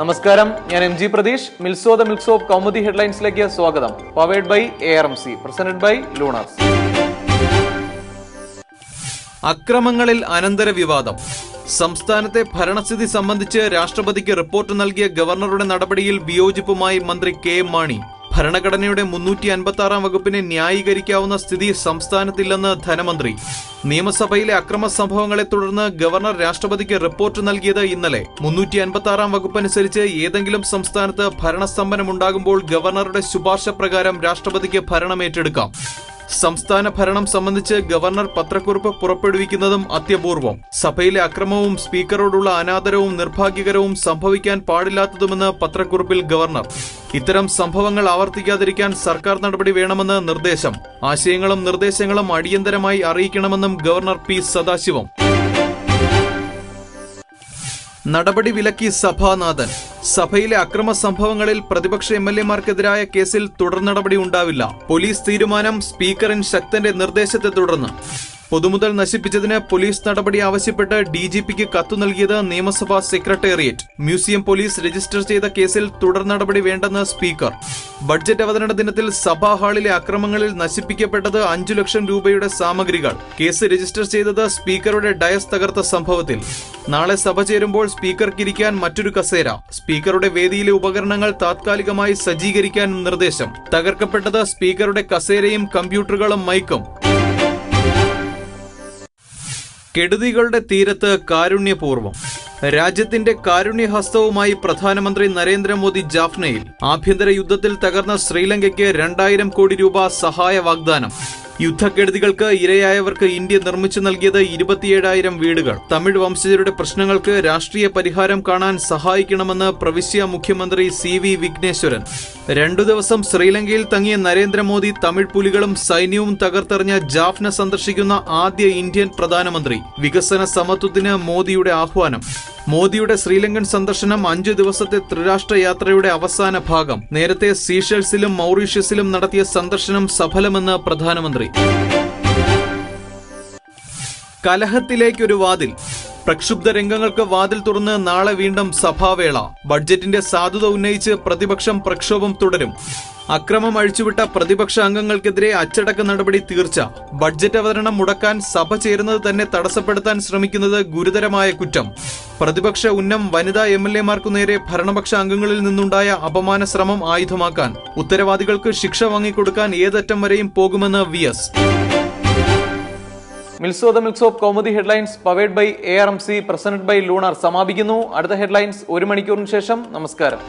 നമസ്കാരം. ഞാൻ M G Pratheesh. മിൽസോ ദ മിൽക്സ് ഓഫ് കൗമുദി ഹെഡ്ലൈൻസിലേക്ക് സ്വാഗതം. Powered by A R M C presented by Luna's അക്രമങ്ങളിൽ അനന്തര വിവാദം. സംസ്ഥാനത്തെ ഭരണസ്ഥിതി സംബന്ധിച്ച് രാഷ്ട്രപതിക്ക് റിപ്പോർട്ട് നൽകിയ ഗവർണറുടെ നടപടിയിൽ വിയോജിപ്പുമായി മന്ത്രി കെ എം മാണി. ഭരണഘടനയുടെ മുന്നൂറ്റി അൻപത്തി ആറാം വകുപ്പിനെ ന്യായീകരിക്കാവുന്ന സ്ഥിതി സംസ്ഥാനത്തില്ലെന്ന് ധനമന്ത്രി. നിയമസഭയിലെ അക്രമ സംഭവങ്ങളെ തുടർന്ന് ഗവർണർ രാഷ്ട്രപതിക്ക് റിപ്പോർട്ട് നൽകിയത് ഇന്നലെ. മുന്നൂറ്റി അൻപത്തി ആറാം വകുപ്പനുസരിച്ച് ഏതെങ്കിലും സംസ്ഥാനത്ത് ഭരണസ്തംഭനമുണ്ടാകുമ്പോൾ ഗവർണറുടെ ശുപാർശ പ്രകാരം രാഷ്ട്രപതിക്ക് ഭരണമേറ്റെടുക്കാം സംസ്ഥാന ഭരണം സംബന്ധിച്ച് ഗവർണർ പത്രക്കുറിപ്പ് പുറപ്പെടുവിക്കുന്നതും അത്യപൂർവം. സഭയിലെ അക്രമവും സ്പീക്കറോടുള്ള അനാദരവും നിർഭാഗ്യകരവും സംഭവിക്കാൻ പാടില്ലാത്തതുമെന്ന് പത്രക്കുറിപ്പിൽ ഗവർണർ. ഇത്തരം സംഭവങ്ങൾ ആവർത്തിക്കാതിരിക്കാൻ സർക്കാർ നടപടി വേണമെന്ന് നിർദ്ദേശം. ആശയങ്ങളും നിർദ്ദേശങ്ങളും അടിയന്തരമായി അറിയിക്കണമെന്നും ഗവർണർ പി സദാശിവം. നടപടി വിലക്കി സഭാനാഥൻ. സഭയിലെ അക്രമ സംഭവങ്ങളിൽ പ്രതിപക്ഷ എം എൽ എമാർക്കെതിരായ കേസിൽ തുടർ നടപടി ഉണ്ടാവില്ല പോലീസ് തീരുമാനം സ്പീക്കറിൻ ശക്തന്റെ നിർദ്ദേശത്തെ തുടർന്ന്. പൊതുമുതൽ നശിപ്പിച്ചതിന് പോലീസ് നടപടി ആവശ്യപ്പെട്ട് ഡി ജി പിക്ക് കത്തു നൽകിയത് നിയമസഭാ സെക്രട്ടേറിയറ്റ്. മ്യൂസിയം പോലീസ് രജിസ്റ്റർ ചെയ്ത കേസിൽ തുടർ നടപടി വേണ്ടെന്ന് സ്പീക്കർ. ബഡ്ജറ്റ് അവതരണ ദിനത്തിൽ സഭാ ഹാളിലെ അക്രമങ്ങളിൽ നശിപ്പിക്കപ്പെട്ടത് അഞ്ചു ലക്ഷം രൂപയുടെ സാമഗ്രികൾ. കേസ് രജിസ്റ്റർ ചെയ്തത് സ്പീക്കറുടെ ഡയസ് തകർത്ത സംഭവത്തിൽ. നാളെ സഭ ചേരുമ്പോൾ സ്പീക്കർക്കിരിക്കാൻ മറ്റൊരു കസേര. സ്പീക്കറുടെ വേദിയിലെ ഉപകരണങ്ങൾ താത്കാലികമായി സജ്ജീകരിക്കാൻ നിർദ്ദേശം. തകർക്കപ്പെട്ടത് സ്പീക്കറുടെ കസേരയും കമ്പ്യൂട്ടറുകളും മൈക്കും. കെടുതികളുടെ തീരത്ത് കാരുണ്യപൂർവം രാജ്യത്തിന്റെ കാരുണ്യഹസ്തവുമായി പ്രധാനമന്ത്രി നരേന്ദ്രമോദി ജാഫ്നയിൽ ആഭ്യന്തര യുദ്ധത്തിൽ തകർന്ന ശ്രീലങ്കയ്ക്ക് രണ്ടായിരം കോടി രൂപ സഹായ വാഗ്ദാനം. യുദ്ധക്കെടുതികൾക്ക് ഇരയായവർക്ക് ഇന്ത്യ നിർമ്മിച്ചു നൽകിയത് ഇരുപത്തിയേഴായിരം വീടുകൾ. തമിഴ് വംശജരുടെ പ്രശ്നങ്ങൾക്ക് രാഷ്ട്രീയ പരിഹാരം കാണാൻ സഹായിക്കണമെന്ന് പ്രവിശ്യ മുഖ്യമന്ത്രി സി വി വിഘ്നേശ്വരൻ. രണ്ടു ദിവസം ശ്രീലങ്കയിൽ തങ്ങിയ നരേന്ദ്രമോദി തമിഴ് പുലികളും സൈന്യവും തകർത്തെറിഞ്ഞ ജാഫ്ന സന്ദർശിക്കുന്ന ആദ്യ ഇന്ത്യൻ പ്രധാനമന്ത്രി. വികസന സമത്വത്തിന് മോദിയുടെ ആഹ്വാനം. മോദിയുടെ ശ്രീലങ്കൻ സന്ദർശനം അഞ്ചു ദിവസത്തെ ത്രിരാഷ്ട്ര യാത്രയുടെ അവസാന ഭാഗം. നേരത്തെ സീഷൽസിലും മൗറീഷ്യസിലും നടത്തിയ സന്ദർശനം സഫലമെന്ന് പ്രധാനമന്ത്രി. കലഹത്തിലേക്കൊരു വാതിൽ. പ്രക്ഷുബ്ധ രംഗങ്ങൾക്ക് വാതിൽ തുറന്ന് നാളെ വീണ്ടും സഭാവേള. ബഡ്ജറ്റിന്റെ സാധുത ഉന്നയിച്ച് പ്രതിപക്ഷം പ്രക്ഷോഭം തുടരും. അക്രമം അഴിച്ചുവിട്ട പ്രതിപക്ഷ അംഗങ്ങൾക്കെതിരെ അച്ചടക്ക നടപടി തീർച്ച. ബഡ്ജറ്റ് അവതരണം മുടക്കാൻ സഭ ചേരുന്നത് തന്നെ തടസ്സപ്പെടുത്താൻ ശ്രമിക്കുന്നത് ഗുരുതരമായ കുറ്റം. പ്രതിപക്ഷ ഉന്നം വനിതാ എം എൽ എമാർക്കു നേരെ ഭരണപക്ഷ അംഗങ്ങളിൽ നിന്നുണ്ടായ അപമാന ശ്രമം ആയുധമാക്കാൻ. ഉത്തരവാദികൾക്ക് ശിക്ഷ വാങ്ങിക്കൊടുക്കാൻ ഏതറ്റം വരെയും പോകുമെന്ന് വി എസ്. മിൽസോ the മിൽക്സ് of comedy headlines powered by A R M C presented by lunar സമാപിക്കുന്നു. അടുത്ത ഹെഡ്ലൈൻസ് ഒരു മണിക്കൂറിന് ശേഷം. നമസ്കാരം.